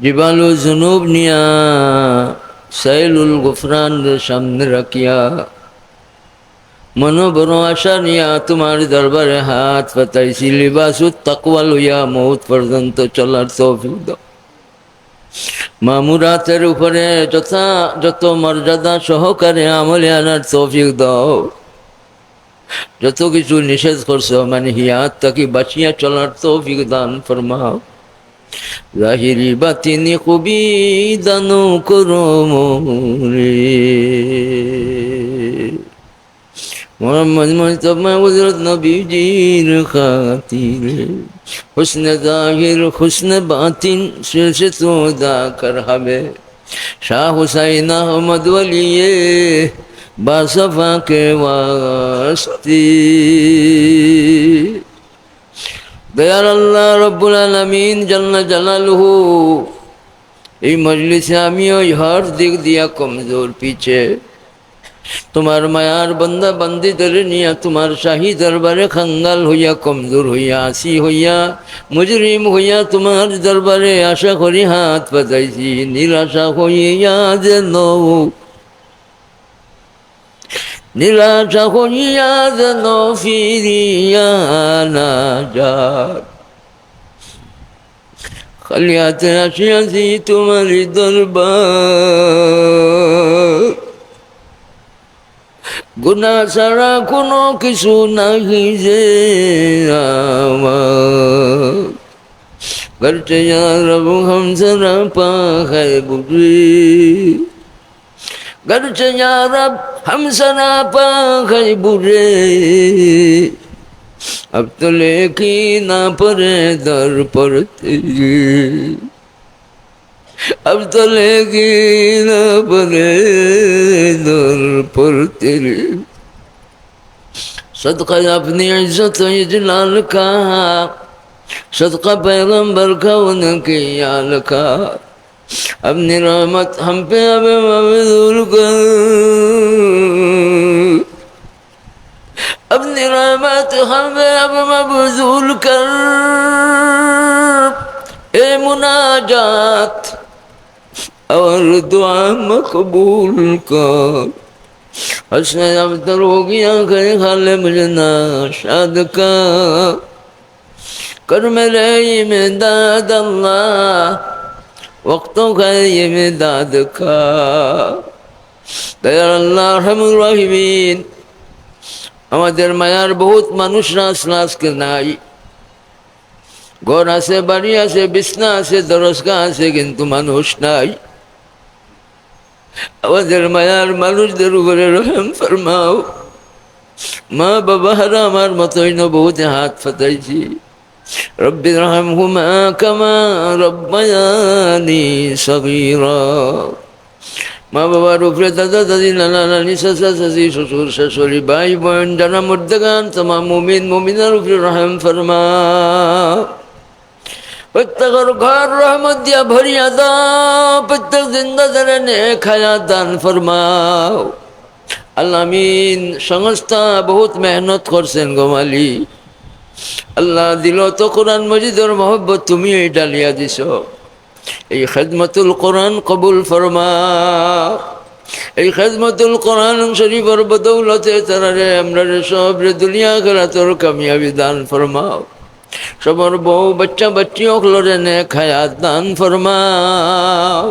জিবালু জুনুব নিয়া সাইলুল গুফরানের সামনে রাখিয়া মনো বড় আশা নিয়া তোমার দরবারে হাত পাতাইছি লিবাসুত তাকওয়া লইয়া মৌত পর্যন্ত চলার তৌফিক দাও মামুরাতের উপরে যথা যত মর্যাদা সহকারে আমলে আনার তৌফিক দাও যত কিছু নিষেধ করছ মানে হিয়াত তাকে বাঁচিয়া চলার তৌফিক দান ফরমাও রাহিরি বাতিনি কবি দানু করম মোহাম্মদ মোস্তফা হজরত নবীজির খাতির। হুসন জাহির, হুসন বাতিন শেষ তো দা হবে। শাহ হুসাইন আহমদ ওলিয়ে বাসফা কে ওয়াস্তি দয়াল আল্লাহ রব্বুল আলমিন জাল্লা জালালহু। এই মজলিসে আমিও হর দিক দিয়া কমজোর পিছে। তোমার মায়ার বন্দা বান্দিদের নিয়া তোমার শাহী দরবারে খাঙ্গাল হইয়া, কমজোর হইয়া, আসি হইয়া, মুজরিম হইয়া তোমার দরবারে আশা করি হাত পাতাইছি নিরাশা হইয়া যেন নিরাশা হইয়া যেন ফিরিয়া না যায় খালি হাতে আসিয়াছি তোমার দরবার গুনা ছাড়া কোনো কিছু নাহি যে আমার করতে রব হম সারা পাখায় বুঝি করতে রব হম সারা পাখায় বুঝে अब तो लेकी ना परे दर पर तेरी अब तो लेकी ना परे दर पर तेरी सदका अपनी इज्जत इजलाल का सदका पैगंबर का उनके याल का اپنی رحمت ہم پہ اب مبذول کر۔ اپنی رحمت ہم پہ اب مبذول کر۔ اے مناجات، اور دعا مقبول کر۔ حسن افتر ہو گیا کہیں خالے مجھے ناشاد کا کر میرے ہی میں داد اللہ۔ وقتك يمدادك দয়ার আল্লাহ রহমুর রহিমিন আমাদের মায়ার বহুত মানুষরা আসলে আজকে নাই। ঘর আছে, বাড়ি আছে, বিছনা আছে দরসগা আছে, কিন্তু মানুষ নাই। আমাদের মায়ার মানুষদের উপরে রহম ফরমাও। মা বাবা হারা আমার মতোই বহুতে হাত ফাটাইছি। রহম হুমা কামা রব্বায়ানি সগীরা। মা বাবার উপরে দাদা দাদি নানা নানি চাচা চাচি শ্বশুর শাশুড়ি ভাই বোন জানা মুর্দাগান তোমা মুমিন মুমিনার উপরে রহম ফরমা প্রত্যেকের ঘর রহমত দিয়া ভরিয়া দাও প্রত্যেক জিন্দাদারে নে খায়া দান ফরমাও আল্লামিন সংস্থা বহুত মেহনত করছেন গোমালি আল্লাহ দিল, তো কোরআন মজিদর মহব্বত তুমি এই ডালিয়া দিছ। এই খেদমতুল কোরআন কবুল ফরমা। এই খেদমতুল কোরআন শরীফর বদৌলতে তারারে আমরা সব রে দুনিয়া খেলা তোর কামিয়াবি দান ফরমাও। সবর বউ, বাচ্চা, বাচ্চি অকলরে নে খায়াত দান ফরমাও।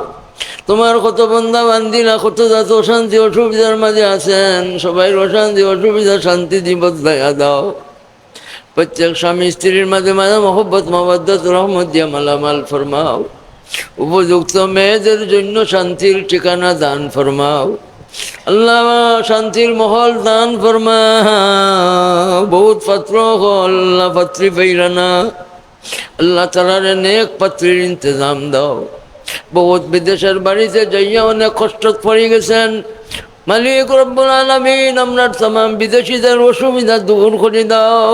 তোমার কত বন্ধা বান্দিনা কত যাত অশান্তি অসুবিধার মাঝে আছেন, সবাই অশান্তি, অসুবিধা, শান্তি দয়া দাও। প্রত্যেক স্বামী স্ত্রীর মাঝে মাঝে মহব্বত মহব্বত, রহমত দিয়া মালামাল ফরমাও। উপযুক্ত মেয়েদের জন্য শান্তির ঠিকানা দান ফরমাও। আল্লাহ শান্তির মহল দান ফরমা বহুত পাত্র আল্লাহ পাত্রী পাইরানা আল্লাহ তালারে নেক পাত্রীর ইন্তজাম দাও। বহুত বিদেশের বাড়িতে যাইয়া অনেক কষ্ট পড়ে গেছেন। মালিক রব্বুল আলমিন, আপনার তাম বিদেশিদের অসুবিধা দূর করে দাও।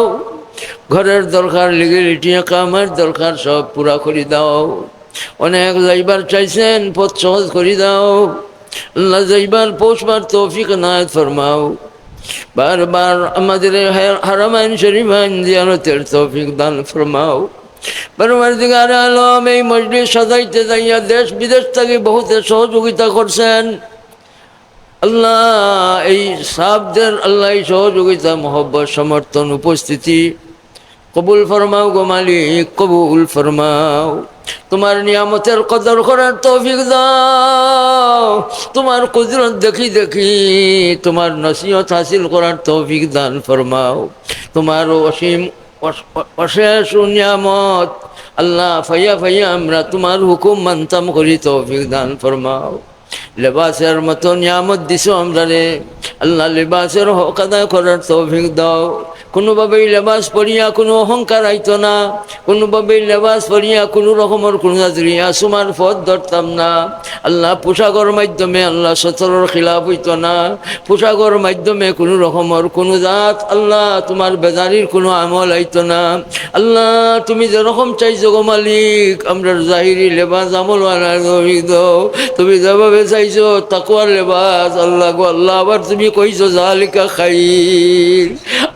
ঘরের দরকার লিগে লিটিয়া কামের দরকার সব পুরা করে দাও। অনেক যাইবার চাইছেন, পথ সহজ করে দাও। আল্লাহ যাইবার পৌঁছবার তৌফিক নায়ত ফরমাও। বারবার আমাদের হারামাইন শরীফাইন জিয়ারতের তৌফিক দান ফরমাও। পরবর্তীকার আলম এই মসজিদ সাজাইতে যাইয়া দেশ বিদেশ থেকে বহুতে সহযোগিতা করছেন। আল্লাহ এই সাবদের আল্লাহ সহযোগিতা, মহব্বত, সমর্থন, উপস্থিতি কবুল ফরমাও গো মালিক, কবুল ফরমাও। তোমার নিয়ামতের কদর করার তৌফিক দাও। তোমার কুদরত দেখি দেখি, তোমার নসিহত হাসিল করার তৌফিক দান ফরমাও। তোমার অসীম, অস- অশেষ নিয়ামত, আল্লাহ ফাইয়া ফাইয়া আমরা তোমার হুকুম মানতাম করি, তৌফিক দান ফরমাও। লেবাসের মতো নিয়ামত দিছো আমরা রে, আল্লাহ লেবাসের হক আদায় করার তৌফিক দাও। কোনোভাবেই লেবাস পরিয়া কোনো অহংকার আইত না। কোনোভাবেই লেবাস পরিয়া কোনো রকমের কোনো রিয়া সুমার পথ ধরতাম না। আল্লাহ পোশাকর মাধ্যমে আল্লাহ সতরের খিলাফ হইত না। পোশাকর মাধ্যমে কোনো রকমের কোনো জাত আল্লাহ তোমার বেজারির কোনো আমল আইত না। আল্লাহ তুমি যেরকম চাইছো গো মালিক, আমরা জাহিরি লেবাস আমল তুমি যেভাবে চাইছো তাকুয়ার লেবাস, আল্লাহ গো, আল্লাহ আবার তুমি কইছো জালিকা খাই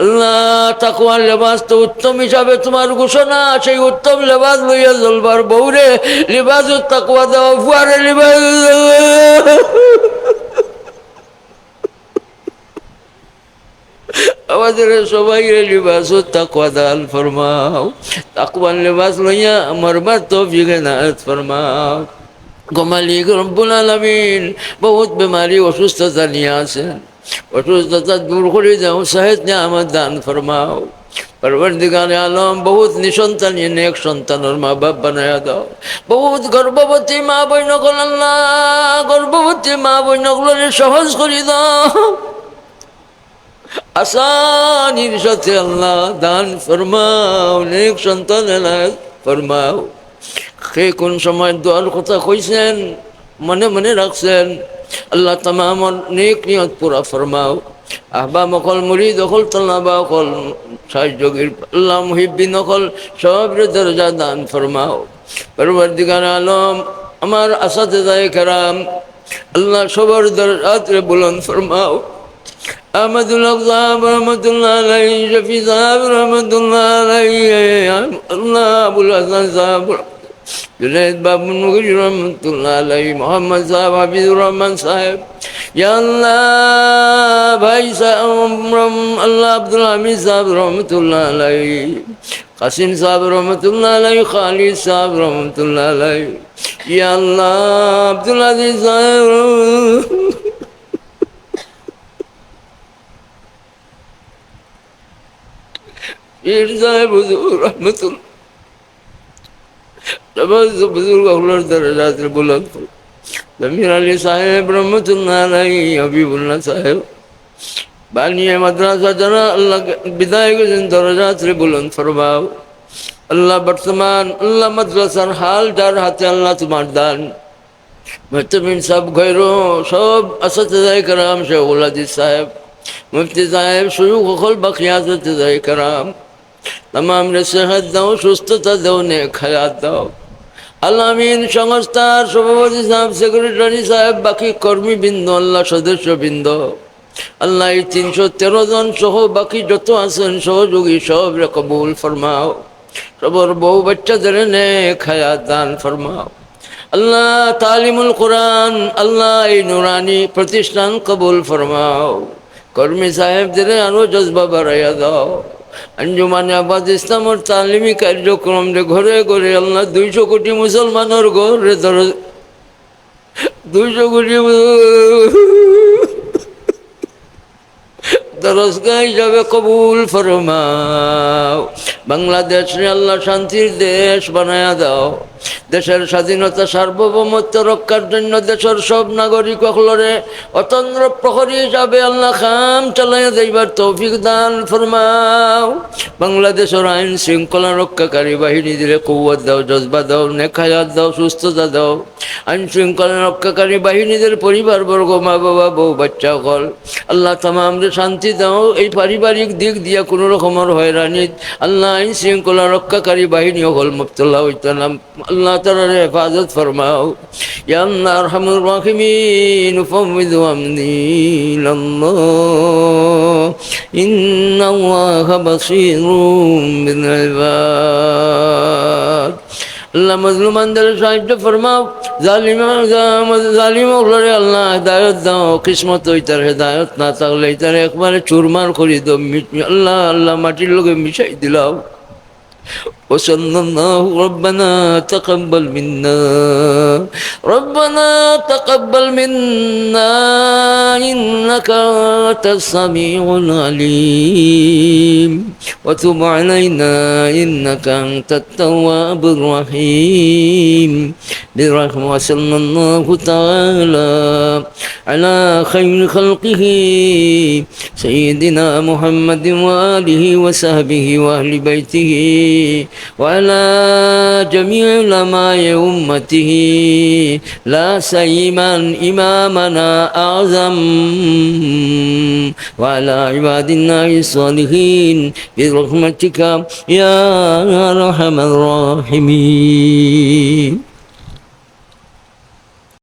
আল্লাহ তাকুয়ার লেবাস তো উত্তম হিসাবে তোমার ঘোষণা, সেই উত্তম লেবাস লইয়া চলবার বৌরে লেবাস তাকুয়া দেওয়া, ফুয়ারে লেবাস। আমাদের সবাই লিবাস তাকুয়া দাল ফরমাও তাকুয়ার লেবাস লইয়া আমার বা তো ফরমাও। গমালি রব্বুল আলমিন। বহুত বেমারি অসুস্থতা নিয়ে আছেন। অসুস্থতা দূর করে যাও, সাহেদ নিয়ে আমার দান ফরমাও। পরবর্তীকালে আলম, বহুত নিসন্তান নেক সন্তানের মা বাপ বানায় দাও। বহুত গর্ভবতী মা বইন আল্লাহ, গর্ভবতী মা বইন সহজ করে দাও। আসানির সাথে আল্লাহ দান ফরমাও অনেক সন্তান ফরমাও। সে কোন সময় দোয়ার কথা কইছেন, মনে মনে রাখছেন, আল্লাহ তামাম নেক নিয়ত পুরা ফরমাও। আহবা মকল মুড়ি দখল তলাবা অকল সাহায্যগীর আল্লাহ মুহিব্বিন অকল সব দরজা দান ফরমাও। পরবর্তীকার আলম, আমার আসাতে আল্লাহ সবার দরজাতে বুলন ফরমাও। أحمد الأصحاب رحمة الله عليه شفي صاحب رحمة الله عليه الله أبو الحسن صاحب جنيد باب النقش رحمة الله عليه محمد صاحب حفيظ الرحمن صاحب. يا الله بھائی صاحب اللہ عبدالحمید صاحب رحمۃ الله علیہ قاسم صاحب رحمۃ اللہ علیہ خالد صاحب الله اللہ علیہ یا اللہ عبدالعزیز صاحب আব্দুল আজিজ সাহেব পীর সাহেব হুজুর রহমতুল্লাহ সমস্ত বুজুর্গ হলোর দরজাতে বুলন্দ জমির আলী সাহেব রহমতুল্লাহ আলাই হবিবুল্লাহ সাহেব বানিয়ে মাদ্রাসা যারা আল্লাহ বিদায় গেছেন দরজাতে বুলন্দ ফরমাও আল্লাহ বর্তমান আল্লাহ মাদ্রাসার হাল যার হাতে আল্লাহ তোমার দান মহতমিন সাহেব গৈরো সব আসাতে কারাম শেখুল আজিজ সাহেব মুফতি সাহেব শুরু কখল বাকিয়াতে যায় কারাম তাম রে সেহাত দাও সুস্থতা দাও নে খায়াত দাও আলামিন সংস্থার সভাপতি সাহেব সেক্রেটারি সাহেব বাকি কর্মীবৃন্দ আল্লাহ সদস্যবৃন্দ আল্লাহ এই তিনশো তেরো জন সহ বাকি যত আছেন সহযোগী সব কবুল ফরমাও সবর বউ বাচ্চাদের নে খায়াত দান ফরমাও আল্লাহ তালিমুল কোরআন আল্লাহ এই নুরানি প্রতিষ্ঠান কবুল ফরমাও কর্মী সাহেবদের আরও জজবা বাড়াইয়া দাও আঞ্জুমানে আবাদ ইসলামর তালিমি কার্যক্রম রে ঘরে ঘরে আল্লাহ দুইশো কোটি মুসলমানের ঘরে ধর দুইশো কোটি দরজগা হিসাবে কবুল ফরমাও। বাংলাদেশ আল্লাহ শান্তির দেশ বানায়া দাও। দেশের স্বাধীনতা সার্বভৌমত্ব রক্ষার জন্য দেশের সব নাগরিক হলরে অতন্ত্র প্রহরী হিসাবে আল্লাহ খাম চালাইয়া যাইবার তৌফিক দান ফরমাও। বাংলাদেশের আইন শৃঙ্খলা রক্ষাকারী বাহিনী দিলে কৌয়াত দাও, জজবা দাও, নেখায়াত দাও সুস্থতা দাও। আইন শৃঙ্খলা রক্ষাকারী বাহিনীদের পরিবারবর্গ মা বাবা বউ, বাচ্চা কল আল্লাহ তামামদের শান্তি দাও, এই পারিবারিক দিক দিয়া কোনো রকমের হয়রানি। আল্লাহ আইন শৃঙ্খলা রক্ষাকারী বাহিনী হল মুফতুল্লাহ হইতালাম আল্লাহ তালার হেফাজত ফরমাও। ইয়া আল্লাহ আরহামুর রাহিমিন আমনি ইলাল্লাহ। ইন্নাল্লাহা বাসীরুম বিল ইবাদ আল্লাহ মজলুমানদের সাহায্য ফরমাও। জালিম জালিম ওগুলোরে আল্লাহ হেদায়ত দাও। কিসমত ওইটার হেদায়ত না থাকলে এটার একবারে চুরমার করি মি- আল্লাহ আল্লাহ মাটির লোকে মিশাই দিলাম। وصلى الله ربنا تقبل منا. ربنا تقبل منا. إنك أنت السميع العليم. وتب علينا. إنك أنت التواب الرحيم. برحمة وصلى الله تعالى على خير خلقه. سيدنا محمد وآله وصحبه وأهل بيته. وعلى جميع علماء أمته لا سيما إمامنا أعظم وعلى عباد الله الصالحين برحمتك يا أرحم الراحمين